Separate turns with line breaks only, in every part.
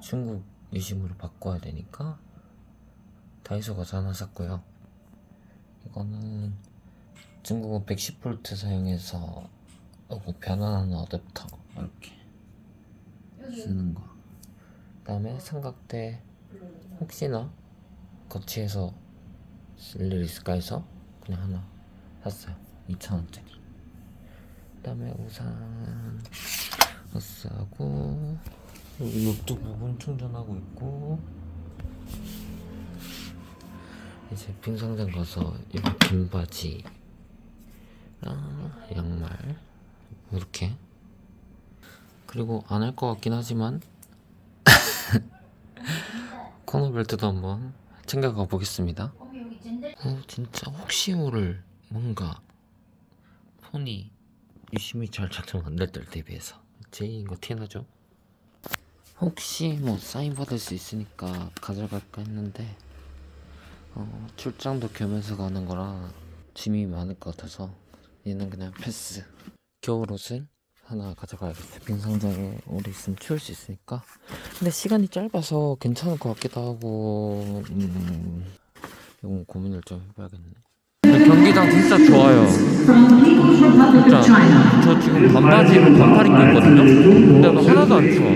중국 유심으로 바꿔야 되니까 다이소 가서 하나 샀고요. 이거는 중국어 110V 사용해서 요거 변환하는 어댑터 이렇게 쓰는 거. 그다음에 삼각대 혹시나 거치해서 쓸 일 있을까 해서 그냥 하나 샀어요. 2,000원짜리. 그다음에 우산 어스하고 노트 부분 충전하고 있고 이제 빙상장 가서 이거 긴 바지 랑 양말 이렇게 그리고 안 할 것 같긴 하지만 코너 벨트도 한번 챙겨가 보겠습니다. 어 진짜 혹시 모를 뭔가 폰이 유심히 잘 작동 안 될 때를 대비해서 제이인 거 티나죠? 혹시 뭐 사인 받을 수 있으니까 가져갈까 했는데 어, 출장도 겸해서 가는 거라 짐이 많을 것 같아서 얘는 그냥 패스. 겨울 옷을 하나 가져가야겠어요 빙상장에 오래 있으면 추울 수 있으니까. 근데 시간이 짧아서 괜찮을 것 같기도 하고 음, 이건 고민을 좀 해봐야겠네. 경기장 진짜 좋아요. 진짜. 저 지금 반바지를 반팔 입고 있거든요? 근데 너 하나도 안 추워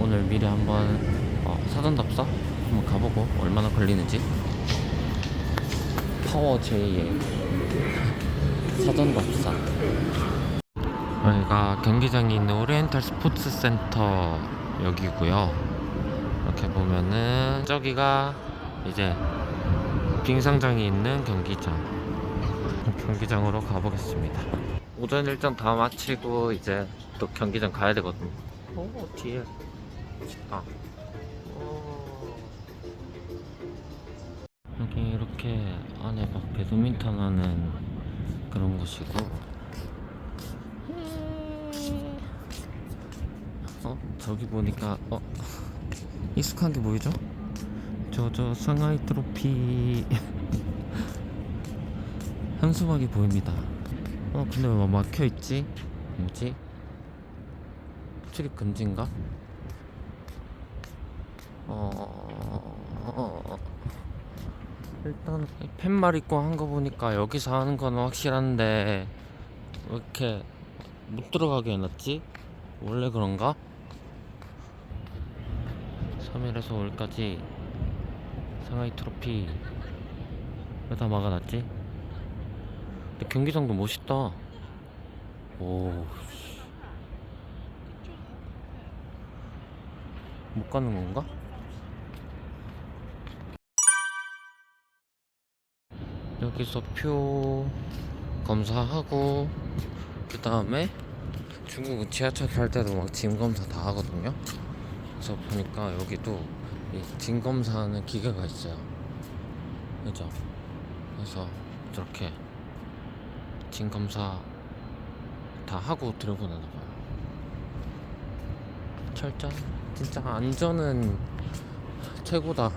오늘 미리 한번 어, 사전답사? 한번 가보고 얼마나 걸리는지. 파워 J의 사전답사. 여기가 경기장이 있는 오리엔탈 스포츠 센터 여기고요. 이렇게 보면은 저기가 이제 빙상장이 있는 경기장. 경기장으로 가보겠습니다. 오전 일정 다 마치고 이제 또 경기장 가야 되거든요. 오 뒤에. 식당 오. 여기 이렇게 안에 막 배드민턴 하는 그런 곳이고 어 저기 보니까 어 익숙한 게 보이죠? 저저 상하이 트로피 현수막이 보입니다. 어 근데 왜 막혀 있지? 뭐지? 출입 금지인가? 어, 어, 어. 일단 팻말 입고 한 거 보니까 여기서 하는 건 확실한데 왜 이렇게 못 들어가게 해놨지? 원래 그런가? 3일에서 5일까지 상하이 트로피 왜 다 막아놨지? 근데 경기장도 멋있다 오 씨. 못 가는 건가? 여기서 표 검사하고 그 다음에 중국은 지하철 탈 때도 막 짐 검사 다 하거든요. 그래서 보니까 여기도 이짐 검사하는 기계가 있어요. 그죠? 그래서 저렇게 짐 검사 다 하고 들어보내나 봐요. 철저 진짜 안전은 최고다.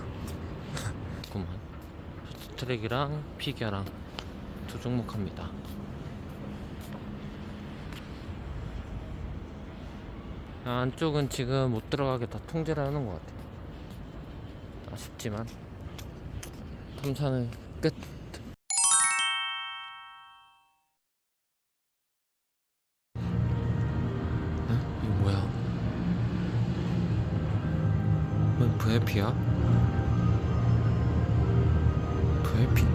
트랙이랑 피겨랑 두 종목 합니다. 안쪽은 지금 못 들어가게 다 통제를 하는 것 같아요. 아쉽지만 탐사는 끝. 에? 이거 뭐야? 왜 VIP야? 哎